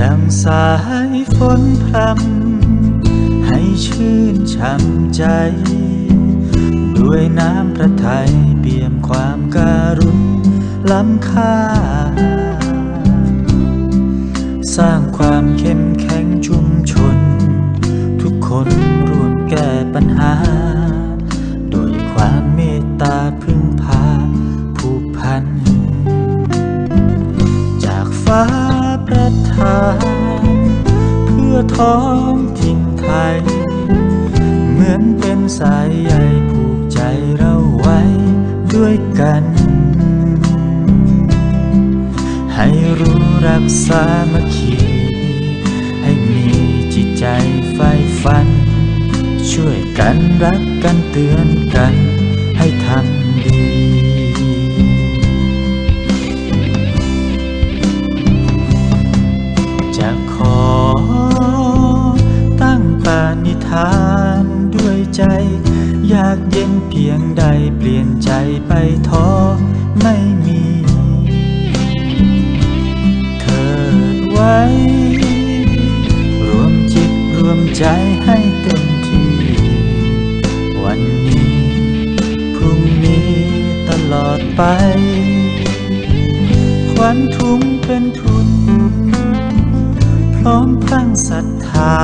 ดังสายฝนพรำให้ชื่นช่ำใจ ด้วยน้ำพระทัยเปี่ยมความการุณล้ำค่า สร้างความเข้มแข็งชุมชน ทุกคนร่วมแก้ปัญหา โดยความเมตตาพึ่งพาผูกพัน จากฟ้าานเพื่อท้องถิ่นไทย เหมือนเป็นสายใยผูกใจเราไว้ด้วยกัน ให้รู้รักสามัคคี ให้มีจิตใจใฝ่ฝัน ช่วยกันรักกันเตือนกันให้ทำดีานิธานด้วยใจ อยากเย็นเพียงใดเปลี่ยนใจไปท้อไม่มี เถิดไว้ รวมจิตรวมใจให้เต็มที่ วันนี้ พรุ่งนี้ตลอดไปควันทุงเป็นทุน พร้อมพลังศรัทธา